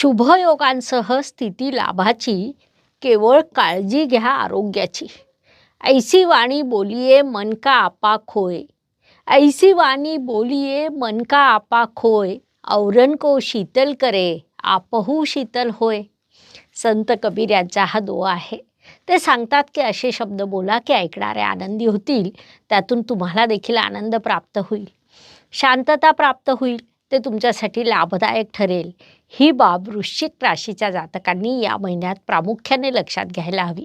शुभयोगांसह स्थिती लाभाची केवळ काळजी घ्या आरोग्याची. ऐसी वाणी बोलिये मन का आपा खोय ऐसी वाणी बोलिये मन का आपा खोय औरण को शीतल करे आपहू शीतल होय संत कबीर यांचा हा दोहा आहे. ते सांगतात की असे शब्द बोला की ऐकणारे आनंदी होतील त्यातून तुम्हाला देखील आनंद प्राप्त होईल. शांतता प्राप्त होईल. ते तुमच्यासाठी लाभदायक ठरेल. ही बाब वृश्चिक राशीच्या जातकांनी या महिन्यात प्रामुख्याने लक्षात घ्यायला हवी.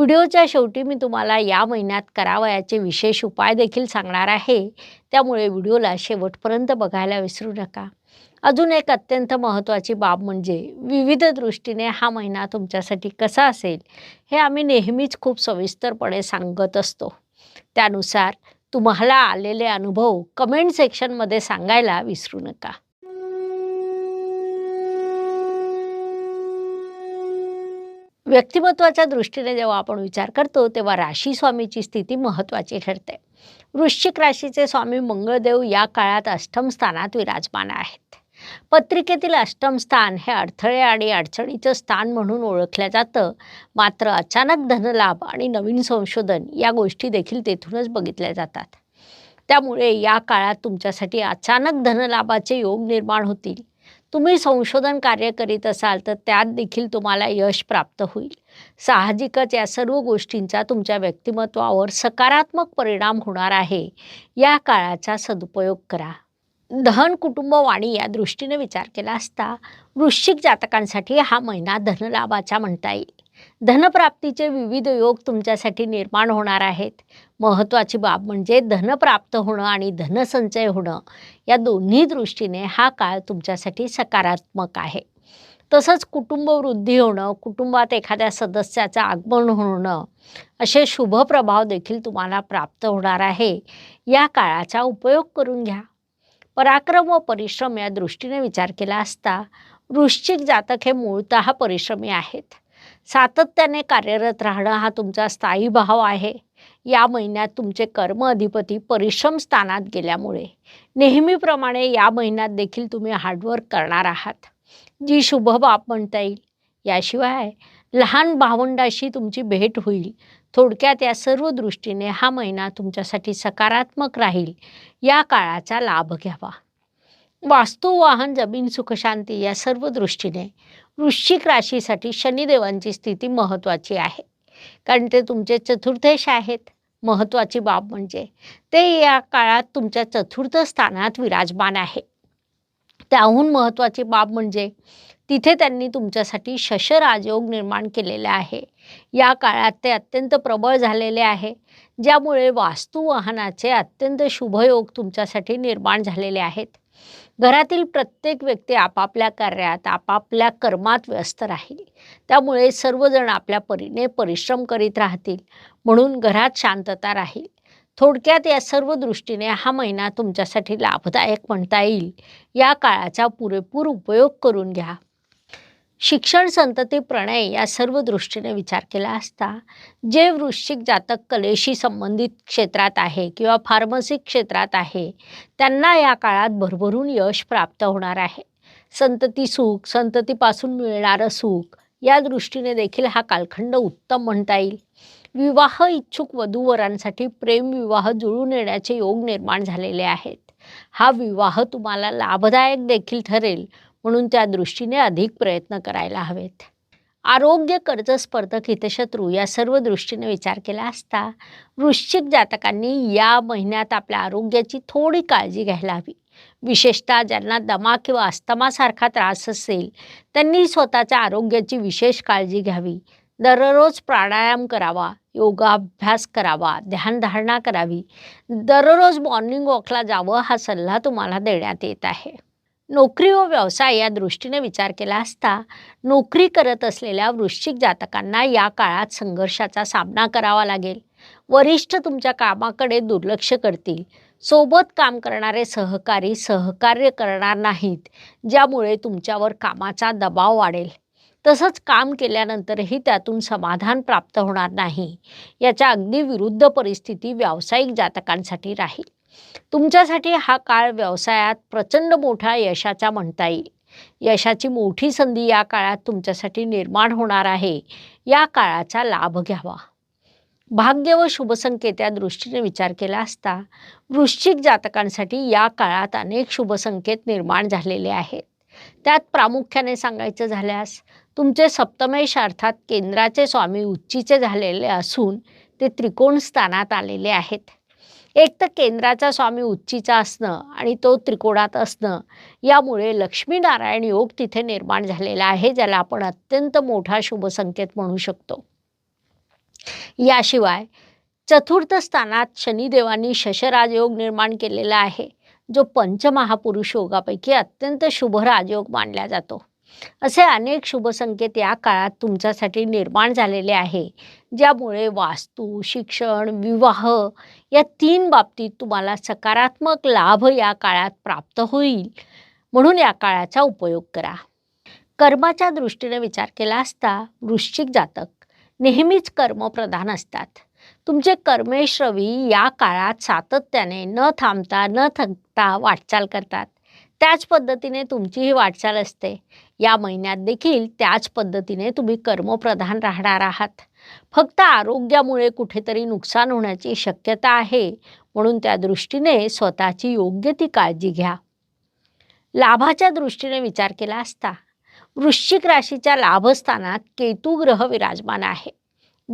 व्हिडिओच्या शेवटी मी तुम्हाला या महिन्यात करावयाचे विशेष उपाय देखील सांगणार आहे. त्यामुळे व्हिडिओला शेवटपर्यंत बघायला विसरू नका. अजून एक अत्यंत महत्त्वाची बाब म्हणजे विविध दृष्टीने हा महिना तुमच्यासाठी कसा असेल हे आम्ही नेहमीच खूप सविस्तरपणे सांगत असतो. त्यानुसार तुम्हाला आलेले अनुभव कमेंट सेक्शनमध्ये सांगायला विसरू नका. व्यक्तिमत्वाच्या दृष्टीने जेव्हा आपण विचार करतो तेव्हा राशी स्वामीची स्थिती महत्त्वाची ठरते. वृश्चिक राशीचे स्वामी मंगळदेव या काळात अष्टम स्थानात विराजमान आहेत. पत्रिकेतील अष्टम स्थान हे अडथळे आणि अडचणीचं स्थान म्हणून ओळखलं जातं. मात्र अचानक धनलाभ आणि नवीन संशोधन या गोष्टी देखील तेथूनच बघितल्या जातात. त्यामुळे या काळात तुमच्यासाठी अचानक धनलाभाचे योग निर्माण होतील. तुम्ही संशोधन कार्य करीत असाल तर त्यात देखील तुम्हाला यश प्राप्त होईल. साहजिकच या सर्व गोष्टींचा तुमच्या व्यक्तिमत्वावर सकारात्मक परिणाम होणार आहे. या काळाचा सदुपयोग करा. धन कुटुंब वाणी या दृष्टीने विचार केला असता वृश्चिक जातकांसाठी हा महिना धनलाभाचा म्हणता येईल. धनप्राप्तीचे विविध योग तुमच्यासाठी निर्माण होणार आहेत. महत्त्वाची बाब म्हणजे धन प्राप्त होणं आणि धनसंचय होणं. या दोन्ही दृष्टीने हा काळ तुमच्यासाठी सकारात्मक आहे. तसंच कुटुंबवृद्धी होणं कुटुंबात एखाद्या सदस्याचं आगमन होणं असे शुभ प्रभाव देखील तुम्हाला प्राप्त होणार आहे. या काळाचा उपयोग करून घ्या. पराक्रम व परिश्रम या दृष्टीने विचार केला असता वृश्चिक जातक हे मूळतः परिश्रमी आहेत. सातत्याने कार्यरत राहणं हा तुमचा स्थायी भाव आहे. या महिन्यात तुमचे कर्म अधिपती परिश्रम स्थानात गेल्यामुळे. नेहमीप्रमाणे या महिन्यात देखील तुम्ही हार्डवर्क करणार आहात. जी शुभ बाब म्हणता येईल याशिवाय लहान भावंडाशी तुमची भेट होईल. थोडक्यात या सर्व दृष्टीने हा महिना तुमच्यासाठी सकारात्मक राहील. या काळाचा लाभ घ्यावा. वास्तू वाहन जमीन सुखशांती या सर्व दृष्टीने वृश्चिक राशीसाठी शनिदेवांची स्थिती महत्त्वाची आहे. कारण ते तुमचे चतुर्थेश आहेत. महत्त्वाची बाब म्हणजे ते या काळात तुमच्या चतुर्थ स्थानात विराजमान आहे. त्याहून महत्त्वाची बाब म्हणजे तिथे त्यांनी तुमच्यासाठी शश राजयोग निर्माण केलेला आहे. या काळात ते अत्यंत प्रबळ झालेले आहे. ज्यामुळे वास्तुवाहनाचे अत्यंत शुभयोग तुमच्यासाठी निर्माण झालेले आहेत. घरातील प्रत्येक व्यक्ती आपापल्या कार्यात आपापल्या कर्मात व्यस्त राहील. त्यामुळे सर्वजण आपल्या परीने परिश्रम करीत राहतील. म्हणून घरात शांतता राहील. थोडक्यात या सर्व दृष्टीने हा महिना तुमच्यासाठी लाभदायक म्हणता येईल. या काळाचा पुरेपूर उपयोग करून घ्या. शिक्षण संतती प्रणय या सर्व दृष्टीने विचार केला असता जे वृश्चिक जातक कलेशी संबंधित क्षेत्रात आहे किंवा फार्मसी क्षेत्रात आहे त्यांना या काळात भरभरून यश प्राप्त होणार आहे. संतती सुख संततीपासून मिळणारं सुख या दृष्टीने देखील हा कालखंड उत्तम म्हणता येईल. विवाह इच्छुक वधूवरांसाठी प्रेमविवाह जुळून येण्याचे योग निर्माण झालेले आहेत. हा विवाह तुम्हाला लाभदायक देखील ठरेल. म्हणून त्या दृष्टीने अधिक प्रयत्न करायला हवेत. आरोग्य कर्ज स्पर्धक हितशत्रू या सर्व दृष्टीने विचार केला असता वृश्चिक जातकांनी या महिन्यात आपल्या आरोग्याची थोडी काळजी घ्यायला हवी. विशेषतः ज्यांना दमा किंवा अस्तमासारखा त्रास असेल त्यांनी स्वतःच्या आरोग्याची विशेष काळजी घ्यावी. दररोज प्राणायाम करावा योगाभ्यास करावा ध्यानधारणा करावी. दररोज मॉर्निंग वॉकला जावं हा सल्ला तुम्हाला देण्यात येत आहे. नोकरी व व्यवसाय या दृष्टीने विचार केला असता नोकरी करत असलेल्या वृश्चिक जातकांना या काळात संघर्षाचा सामना करावा लागेल. वरिष्ठ तुमच्या कामाकडे दुर्लक्ष करतील. सोबत काम करणारे सहकारी सहकार्य करणार नाहीत ज्यामुळे तुमच्यावर कामाचा दबाव वाढेल. तसंच काम केल्यानंतरही त्यातून समाधान प्राप्त होणार नाही. याच्या अगदी विरुद्ध परिस्थिती व्यावसायिक जातकांसाठी राहील. तुमच्यासाठी हा काळ व्यवसायात प्रचंड मोठा यशाचा म्हणता येईल. यशाची मोठी संधी या काळात तुमच्यासाठी निर्माण होणार आहे. या काळाचा लाभ घ्यावा. भाग्य व शुभसंकेत या दृष्टीने विचार केला असता वृश्चिक जातकांसाठी या काळात अनेक शुभसंकेत निर्माण झालेले आहेत. त्यात प्रामुख्याने सांगायचं झाल्यास तुमचे सप्तमेश अर्थात केंद्राचे स्वामी उच्चीचे झालेले असून ते त्रिकोण स्थानात आलेले आहेत. एक तर केंद्राचा स्वामी उच्चीचा असणं आणि तो त्रिकोणात असणं यामुळे लक्ष्मीनारायण योग तिथे निर्माण झालेला आहे ज्याला आपण अत्यंत मोठा शुभसंकेत म्हणू शकतो. याशिवाय चतुर्थ स्थानात शनिदेवांनी शशराजयोग निर्माण केलेला आहे जो पंचमहापुरुष योगापैकी अत्यंत शुभ राजयोग मानला जातो. असे अनेक शुभसंकेत या काळात तुमच्यासाठी निर्माण झालेले आहे ज्यामुळे वास्तू शिक्षण विवाह या तीन बाबतीत तुम्हाला सकारात्मक लाभ या काळात प्राप्त होईल. म्हणून या काळाचा उपयोग करा. कर्माच्या दृष्टीने विचार केला असता वृश्चिक जातक नेहमीच कर्मप्रधान असतात. तुमचे कर्मेश रवी या काळात सातत्याने न थांबता न थकता वाटचाल करतात. त्याच पद्धतीने तुमचीही वाटचाल असते. या महिन्यात देखील त्याच पद्धतीने तुम्ही कर्मप्रधान राहणार आहात. फक्त आरोग्यामुळे कुठेतरी नुकसान होण्याची शक्यता आहे म्हणून त्या दृष्टीने स्वतःची योग्य ती काळजी घ्या. लाभाच्या दृष्टीने विचार केला असता वृश्चिक राशीच्या लाभस्थानात केतू ग्रह विराजमान आहे.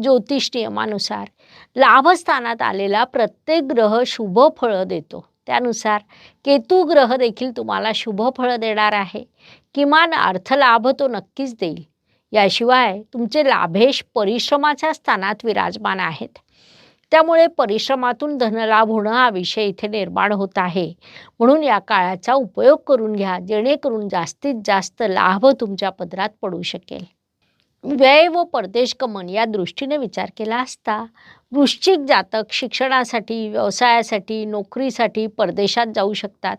ज्योतिष नियमानुसार लाभस्थानात आलेला प्रत्येक ग्रह शुभ फळं देतो. त्यानुसार केतू ग्रह देखील तुम्हाला शुभ फळं देणार आहे. किमान अर्थलाभ तो नक्कीच देईल. याशिवाय तुमचे लाभेश परिश्रमाच्या स्थानात विराजमान आहेत. त्यामुळे परिश्रमातून धनलाभ होणं हा विषय इथे निर्माण होत आहे. म्हणून या काळाचा उपयोग करून घ्या जेणेकरून जास्तीत जास्त लाभ तुमच्या पदरात पडू शकेल. व्यय व परदेश गमन या दृष्टीने विचार केला असता वृश्चिक जातक शिक्षणासाठी व्यवसायासाठी नोकरीसाठी परदेशात जाऊ शकतात.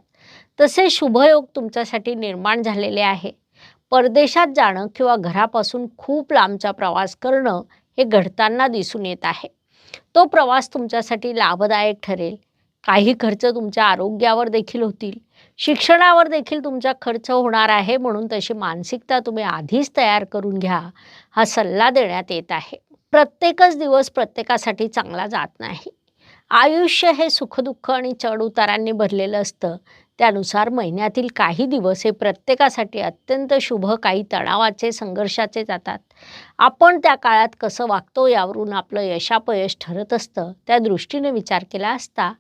तसे शुभयोग तुमच्यासाठी निर्माण झालेले आहे. परदेशात जाणं किंवा घरापासून खूप लांबचा प्रवास करणं हे घडताना दिसून येत आहे. तो प्रवास तुमच्यासाठी लाभदायक ठरेल. काही खर्च तुमच्या आरोग्यावर देखील होतील. शिक्षणावर देखील तुमचा खर्च होणार आहे म्हणून तशी मानसिकता तुम्ही आधीच तयार करून घ्या हा सल्ला देण्यात येत आहे. प्रत्येकच दिवस प्रत्येकासाठी चांगला जात नाही. आयुष्य हे सुखदुःख आणि चढउतारांनी भरलेलं असतं. त्यानुसार महिन्यातील काही दिवस हे प्रत्येकासाठी अत्यंत शुभ काही तणावाचे संघर्षाचे जातात. आपण त्या काळात कसं वागतो यावरून आपलं यशापयश ठरत असतं त्या दृष्टीने विचार केला असता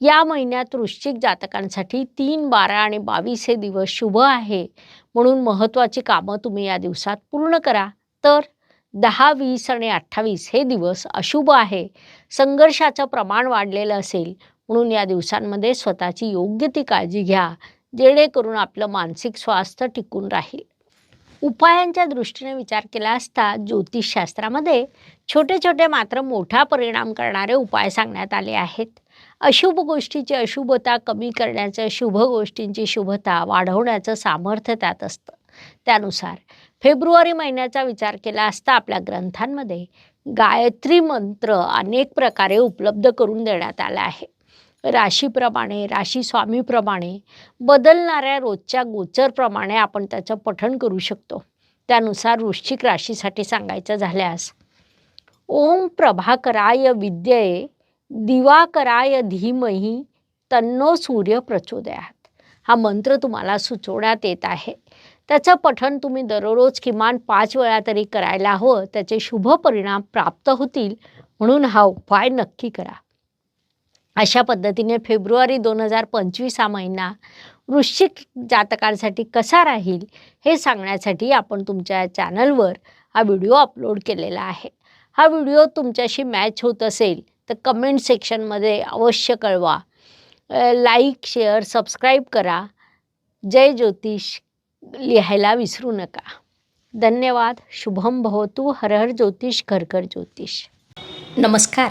या महिन्यात वृश्चिक जातकांसाठी तीन बारा आणि बावीस हे दिवस शुभ आहे. म्हणून महत्त्वाची कामं तुम्ही या दिवसात पूर्ण करा. तर दहा वीस आणि अठ्ठावीस हे दिवस अशुभ आहे. संघर्षाचं प्रमाण वाढलेलं असेल म्हणून या दिवसांमध्ये स्वतःची योग्य ती काळजी घ्या जेणेकरून आपलं मानसिक स्वास्थ्य टिकून राहील. उपायांच्या दृष्टीने विचार केला असता ज्योतिषशास्त्रामध्ये छोटे छोटे मात्र मोठा परिणाम करणारे उपाय सांगण्यात आले आहेत. अशुभ गोष्टीची अशुभता कमी करण्याचं शुभ गोष्टींची शुभता वाढवण्याचं सामर्थ्य त्यात असतं. त्यानुसार फेब्रुवारी महिन्याचा विचार केला असता आपल्या ग्रंथांमध्ये गायत्री मंत्र अनेक प्रकारे उपलब्ध करून देण्यात आला आहे. राशीप्रमाणे राशी स्वामीप्रमाणे बदलणाऱ्या रोजच्या गोचरप्रमाणे आपण त्याचं पठण करू शकतो. त्यानुसार वृश्चिक राशीसाठी सांगायचं झाल्यास ओम प्रभाकराय विद्ये दिवाकराय धीमही तन्नो सूर्य प्रचोदयात. हा मंत्र तुम्हाला सुचवण्यात येत आहे. त्याचं पठण तुम्ही दररोज किमान पाच वेळा तरी करायला हवं. त्याचे शुभ परिणाम प्राप्त होतील. म्हणून हा उपाय नक्की करा. अशा पद्धतीने फेब्रुवारी दोन हजार पंचवीस हा महिना वृश्चिक जातकांसाठी कसा राहील हे सांगण्यासाठी आपण तुमच्या चॅनलवर हा व्हिडिओ अपलोड केलेला आहे. हा व्हिडिओ तुमच्याशी मॅच होत असेल तर कमेंट सेक्शनमध्ये अवश्य कळवा. लाईक शेअर सबस्क्राईब करा. जय ज्योतिष लिहायला विसरू नका. धन्यवाद. शुभम भवतु. हर हर ज्योतिष घर घर ज्योतिष. नमस्कार.